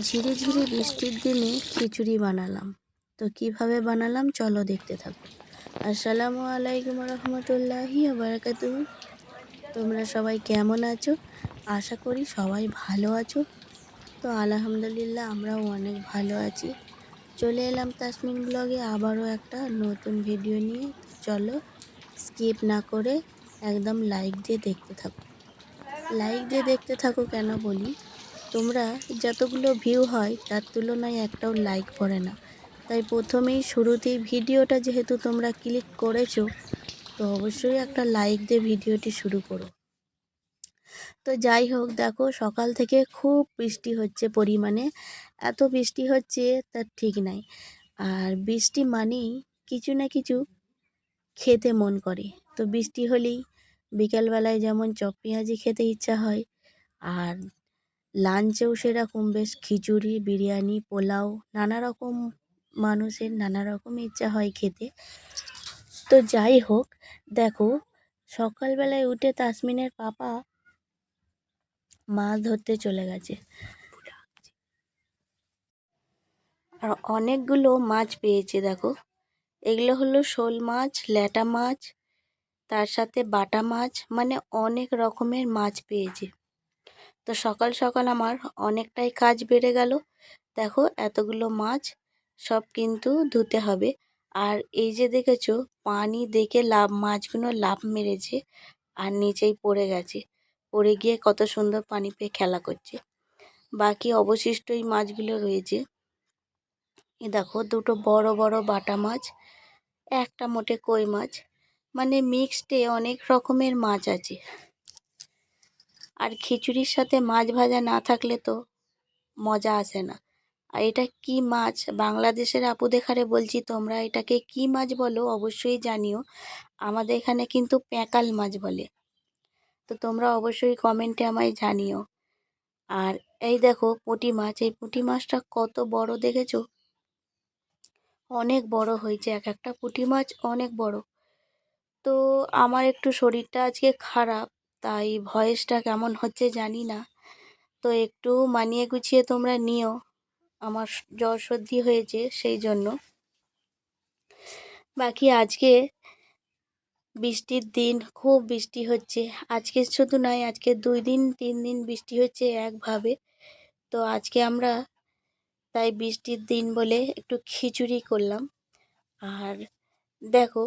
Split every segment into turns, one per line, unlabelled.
ঝিরি ঝিরি বৃষ্টির দিনে খিচুড়ি বানালাম। তো কীভাবে বানালাম চলো দেখতে থাকো। আসসালামু আলাইকুম রহমতুল্লাহি বারাকাতু তোমরা সবাই কেমন আছো? আশা করি সবাই ভালো আছো। তো আলহামদুলিল্লাহ আমরাও অনেক ভালো আছি। চলে এলাম তাসমিন ব্লগে আবারও একটা নতুন ভিডিও নিয়ে। চলো স্কিপ না করে একদম লাইক দিয়ে দেখতে থাকো। লাইক দিয়ে দেখতে থাকো কেন বলি? তোমরা যতগুলো ভিউ হয়, তার তুলনায় একটাও লাইক পড়ে না। তাই প্রথমেই শুরুতেই ভিডিওটা যেহেতু তোমরা ক্লিক করেছ, তো অবশ্যই একটা লাইক দিয়ে ভিডিওটি শুরু করো। তো যাই হোক, দেখো সকাল থেকে খুব বৃষ্টি হচ্ছে পরিমাণে। এত বৃষ্টি হচ্ছে, তার ঠিক নাই। আর বৃষ্টি মানেই কিছু না কিছু খেতে মন করে। তো বৃষ্টি হলেই বিকালবেলায় যেমন চপ পেঁয়াজি খেতে ইচ্ছা হয়, আর লাঞ্চেও সেরকম বেশ খিচুড়ি, বিরিয়ানি, পোলাও নানা রকম মানুষের নানা রকম ইচ্ছা হয় খেতে। তো যাই হোক, দেখো, সকালবেলায় উঠে তাসমিনের পাপা মাছ ধরতে চলে গেছে। আর অনেকগুলো মাছ পেয়েছে, দেখো। এগুলো হলো শোল মাছ, ল্যাটা মাছ, তার সাথে বাটা মাছ মানে অনেক রকমের মাছ পেয়েছে। তো সকাল সকাল আমার অনেকটাই কাজ বেড়ে গেল। দেখো এতগুলো মাছ, সব কিন্তু ধুতে হবে। আর এই যে দেখেছ, পানি দেখে লাভ, মাছগুলো লাভ মেরেছে আর নিচেই পড়ে গেছে। পড়ে গিয়ে কত সুন্দর পানি পেয়ে খেলা করছে। বাকি অবশিষ্ট এই মাছগুলো রয়েছে। এ দেখো দুটো বড় বড় বাটা মাছ, একটা মোটে কই মাছ। মানে মিক্সডে অনেক রকমের মাছ আছে। আর খিচুড়ির সাথে মাছ ভাজা না থাকলে তো মজা আসে না। আর এটা কি মাছ? বাংলাদেশের আপু দেখারে বলছি তোমরা, এটাকে কি মাছ বলো অবশ্যই জানিও। আমাদের এখানে কিন্তু প্যাঁকাল মাছ বলে। তো তোমরা অবশ্যই কমেন্টে আমায় জানিও। আর এই দেখো পুঁটি মাছ, এই পুঁটি মাছটা কত বড় দেখেছ? অনেক বড় হয়েছে, এক একটা পুঁটি মাছ অনেক বড়। তো আমার একটু শরীরটা আজকে খারাপ। তাই ভয়েসটা কেমন হচ্ছে জানি না। তো একটু মানিয়ে গুছিয়ে তোমরা নিও। আমার জ্বর সর্দি হয়েছে সেই জন্য। বাকি আজকে বৃষ্টির দিন, খুব বৃষ্টি হচ্ছে। আজকে শুধু নয়, আজকে দুই দিন, তিন দিন বৃষ্টি হচ্ছে একভাবে। তো আজকে আমরা তাই বৃষ্টির দিন বলে একটু খিচুড়ি করলাম। আর দেখো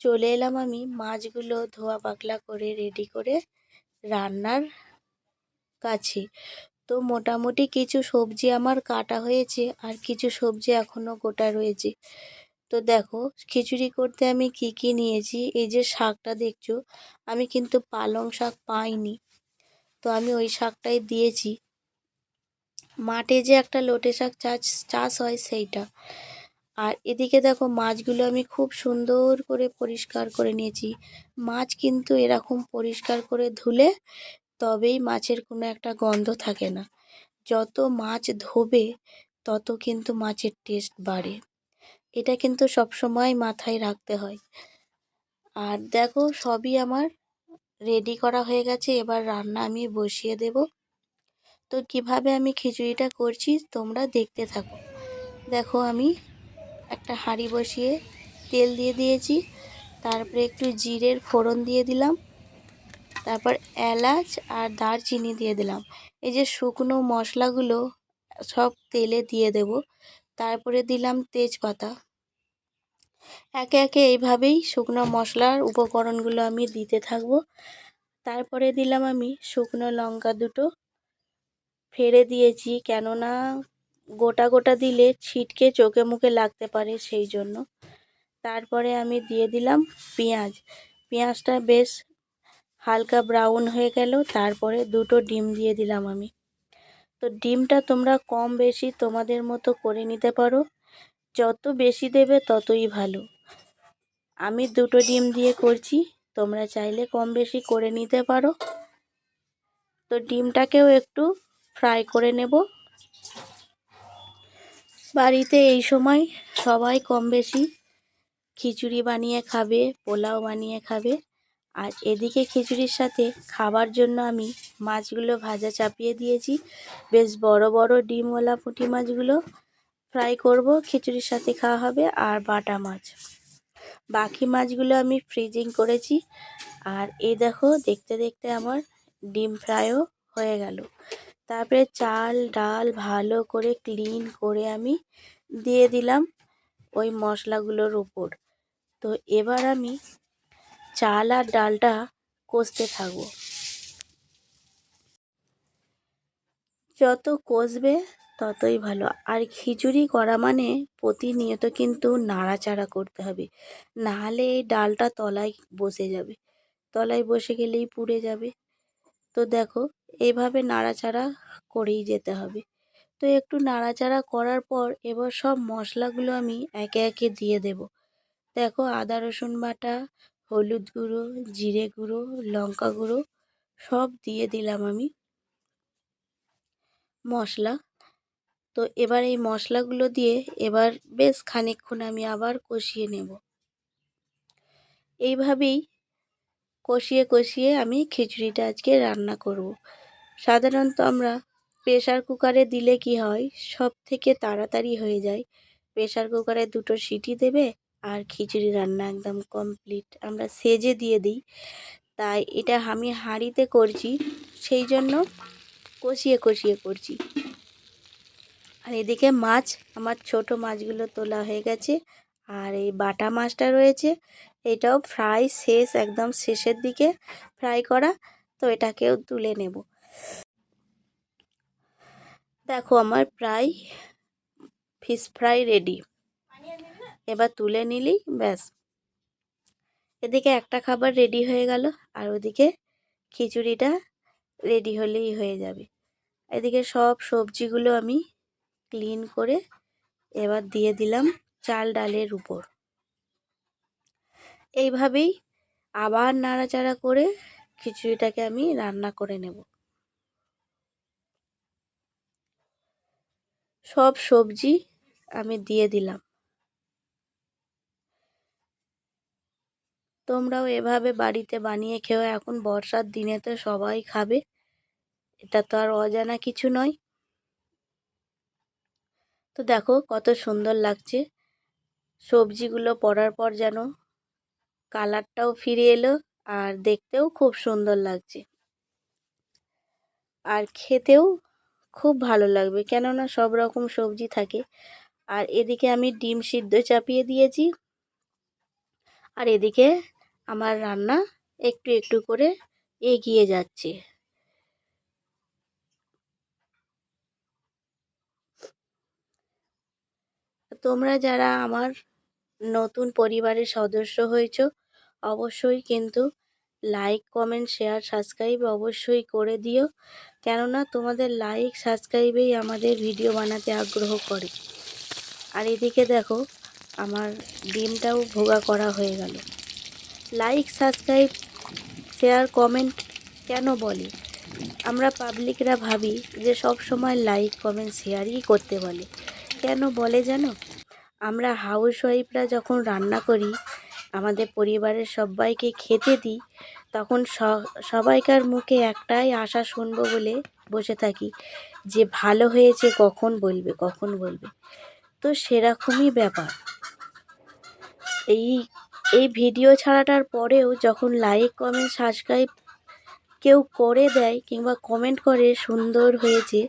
চলে এলাম আমি মাছগুলো ধোয়া পাকলা করে রেডি করে রান্নার কাছে। তো মোটামুটি কিছু সবজি আমার কাটা হয়েছে আর কিছু সবজি এখনও গোটা রয়েছে। তো দেখো, খিচুড়ি করতে আমি কি কি নিয়েছি? এই যে শাকটা দেখছ, আমি কিন্তু পালং শাক পাইনি। তো আমি ওই শাকটাই দিয়েছি। মাঠে যে একটা লোটে শাক চাষ চাষ হয় সেইটা। আর এদিকে দেখো মাছগুলো আমি খুব সুন্দর করে পরিষ্কার করে নিয়েছি। মাছ কিন্তু এরকম পরিষ্কার করে ধুলে তবেই মাছের কোনো একটা গন্ধ থাকে না। যত মাছ ধোবে তত কিন্তু মাছের টেস্ট বাড়ে। এটা কিন্তু সবসময় মাথায় রাখতে হয়। আর দেখো সবই আমার রেডি করা হয়ে গেছে। এবার রান্না আমি বসিয়ে দেব। তো কীভাবে আমি খিচুড়িটা করছি তোমরা দেখতে থাকো। দেখো আমি একটা হাঁড়ি বসিয়ে তেল দিয়ে দিয়েছি। তারপরে একটু জিরের ফোড়ন দিয়ে দিলাম। তারপর এলাচ আর দারচিনি দিয়ে দিলাম। এই যে শুকনো মশলাগুলো সব তেলে দিয়ে দেব। তারপরে দিলাম তেজপাতা। একে একে এইভাবেই শুকনো মশলার উপকরণগুলো আমি দিতে থাকব। তারপরে দিলাম আমি শুকনো লঙ্কা দুটো। ফেড়ে দিয়েছি কেননা গোটা গোটা দিলে ছিটকে চোখে মুখে লাগতে পারে সেই জন্য। তারপরে আমি দিয়ে দিলাম পেঁয়াজ। পেঁয়াজটা বেশ হালকা ব্রাউন হয়ে গেল, তারপরে দুটো ডিম দিয়ে দিলাম আমি। তো ডিমটা তোমরা কম বেশি তোমাদের মতো করে নিতে পারো। যত বেশি দেবে ততই ভালো। আমি দুটো ডিম দিয়ে করছি, তোমরা চাইলে কম বেশি করে নিতে পারো। তো ডিমটাকেও একটু ফ্রাই করে নেব। বাড়িতে এই সময় সবাই কম বেশি খিচুড়ি বানিয়ে খাবে, পোলাও বানিয়ে খাবে। আর এদিকে খিচুড়ির সাথে খাবার জন্য আমি মাছগুলো ভাজা চাপিয়ে দিয়েছি। বেশ বড় বড় ডিমওয়ালা পুঁটি মাছগুলো ফ্রাই করব, খিচুড়ির সাথে খাওয়া হবে আর বাটা মাছ। বাকি মাছগুলো আমি ফ্রিজিং করেছি। আর এই দেখো, দেখতে দেখতে আমার ডিম ফ্রাইও হয়ে গেল। তারপরে চাল, ডাল ভালো করে ক্লিন করে আমি দিয়ে দিলাম ওই মশলাগুলোর উপর। তো এবার আমি চাল আর ডালটা কষতে থাকব। যত কষবে ততই ভালো। আর খিচুড়ি করা মানে প্রতিনিয়ত কিন্তু নাড়াচাড়া করতে হবে। নাহলে এই ডালটা তলায় বসে যাবে। তলায় বসে গেলেই পুড়ে যাবে। তো দেখো এইভাবে নাড়াচাড়া করেই যেতে হবে। তো একটু নাড়াচাড়া করার পর এবার সব মশলাগুলো আমি একে একে দিয়ে দেব। দেখো আদা, রসুন বাটা, হলুদ গুঁড়ো, জিরে গুঁড়ো, লঙ্কা গুঁড়ো সব দিয়ে দিলাম আমি মশলা। তো এবার এই মশলাগুলো দিয়ে এবার বেশ খানিকক্ষণ আমি আবার কষিয়ে নেব। এইভাবেই কষিয়ে কষিয়ে আমি খিচুড়িটা আজকে রান্না করব। সাধারণত আমরা প্রেশার কুকারে দিলে কি হয় সব থেকে তাড়াতাড়ি হয়ে যায়। প্রেশার কুকারে দুটো সিটি দেবে আর খিচুড়ি রান্না একদম কমপ্লিট। আমরা সেজে দিয়ে দিই। তাই এটা আমি হাঁড়িতে করছি, সেই জন্য কষিয়ে কষিয়ে করছি। আর এদিকে মাছ, আমার ছোট মাছগুলো তোলা হয়ে গেছে। আর এই বাটা মাছটা রয়েছে, এটাও ফ্রাই শেষ, একদম শেষের দিকে ফ্রাই করা, তো এটাকেও তুলে নেব। দেখো আমার প্রায় ফিশ ফ্রাই রেডি। এবার তুলে নিলেই ব্যাস। এদিকে একটা খাবার রেডি হয়ে গেল, আর ওদিকে খিচুড়িটা রেডি হলেই হয়ে যাবে। এদিকে সব সবজিগুলো আমি ক্লিন করে এবার দিয়ে দিলাম। চাল ডালের উপর। এইভাবেই আবার নাড়াচাড়া করে খিচুড়িটাকে আমি রান্না করে নেব। সব সবজি আমি দিয়ে দিলাম। তোমরাও এভাবে বাড়িতে বানিয়ে খেও, এখন বর্ষার দিনে তো সবাই খাবে। এটা তো আর অজানা কিছু নয়। তো দেখো কত সুন্দর লাগছে। সবজিগুলো পড়ার পর যেন কালারটাও ফিরে এলো আর দেখতেও খুব সুন্দর লাগছে। আর খেতেও খুব ভালো লাগবে কেননা সব রকম সবজি থাকে। আর এদিকে আমি ডিম সিদ্ধ চাপিয়ে দিয়েছি। আর এদিকে আমার রান্না একটু একটু করে এগিয়ে যাচ্ছে। তোমরা যারা আমার নতুন পরিবারের সদস্য হয়েছ, অবশ্যই কিন্তু লাইক কমেন্ট শেয়ার সাবস্ক্রাইব অবশ্যই করে দিও। কেননা তোমাদের লাইক সাবস্ক্রাইবেই আমাদের ভিডিও বানাতে আগ্রহ করে। আর এদিকে দেখো, আমার ডিমটাও ভোগা করা হয়ে গেল। লাইক সাবস্ক্রাইব শেয়ার কমেন্ট কেন বলে? আমরা পাবলিকরা ভাবি যে সব সময় লাইক কমেন্ট শেয়ারই করতে বলে। কেন বলে জানো? আমরা হাউস ওয়াইফরা যখন রান্না করি, আমাদের পরিবারের সবাইকে খেতে দিই, তখন সবাইকার মুখে একটাই আশা শুনব বলে বসে থাকি, যে ভালো হয়েছে কখন বলবে কখন বলবে। তো সেরকমই ব্যাপার। এই এই ভিডিও ছাড়াটার পরেও যখন লাইক কমেন্ট সাবস্ক্রাইব কেউ করে দেয় কিংবা কমেন্ট করে সুন্দর হয়েছে,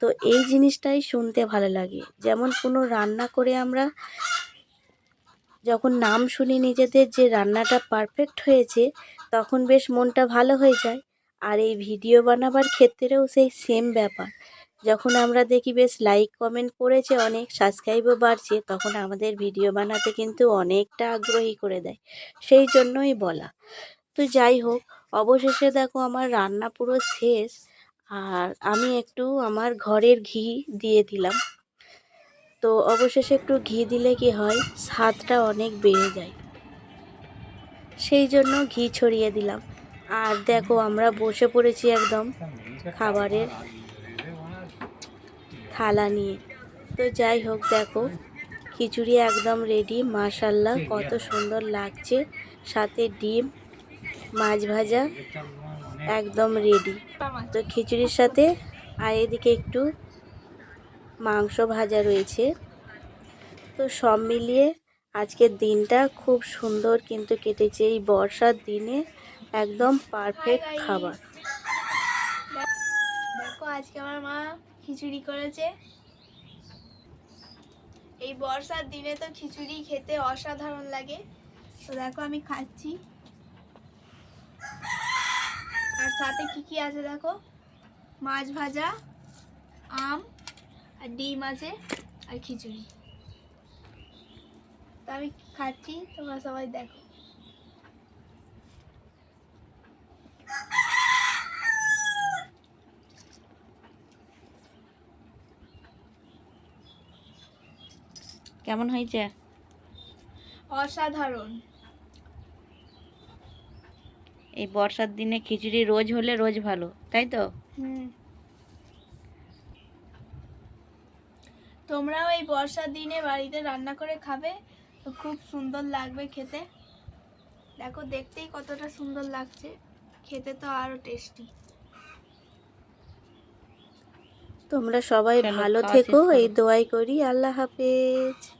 তো এই জিনিসটাই শুনতে ভালো লাগে। যেমন কোনো রান্না করে আমরা যখন নাম শুনি নিজেদের যে রান্নাটা পারফেক্ট হয়েছে, তখন বেশ মনটা ভালো হয়ে যায়। আর এই ভিডিও বানাবার ক্ষেত্রেও সেই সেম ব্যাপার। যখন আমরা দেখি বেশ লাইক কমেন্ট করেছে অনেক সাবস্ক্রাইবও বাড়ছে, তখন আমাদের ভিডিও বানাতে কিন্তু অনেকটা আগ্রহী করে দেয়। সেই জন্যই বলা। তো যাই হোক অবশেষে দেখো আমার রান্না পুরো শেষ, আর আমি একটু আমার ঘরের ঘি দিয়ে দিলাম। তো অবশেষে একটু ঘি দিলে কি হয়, স্বাদটা অনেক বেড়ে যায়। সেই জন্য ঘি ছড়িয়ে দিলাম। আর দেখো আমরা বসে পড়েছি একদম খাবারের থালা নিয়ে। তো যাই হোক দেখো, খিচুড়ি একদম রেডি মাশাল্লাহ কত সুন্দর লাগছে। সাথে ডিম মাছ ভাজা একদম রেডি তো খিচুড়ির সাথে আর এদিকে একটু মাংস ভাজা রয়েছে। তো সব মিলিয়ে আজকের দিনটা খুব সুন্দর কিন্তু কেটেছে। এই বর্ষার দিনে একদম পারফেক্ট খাবার।
দেখো, আজকে আমার মা খিচুড়ি করেছে। এই বর্ষার দিনে তো খিচুড়ি খেতে অসাধারণ লাগে। তো দেখো, আমি খাচ্ছি আর সাথে কি কি আছে দেখো? মাছ ভাজা আম আর ডিম আছে আর খিচুড়ি। তো আমি খাচ্ছি তোমরা সবাই দেখো।
কেমন হয়েছে?
অসাধারণ।
এই বর্ষার দিনে খিচুড়ি রোজ হলে রোজ ভালো তাই তো?
হুম। তোমরাও এই বর্ষার দিনে বাড়িতে রান্না করে খাবে? খুব সুন্দর লাগবে খেতে। দেখো দেখতেই কতটা সুন্দর লাগছে। খেতে তো আরও টেস্টি।
তোমরা সবাই ভালো থেকো এই দোয়াই করি। আল্লাহ হাফেজ।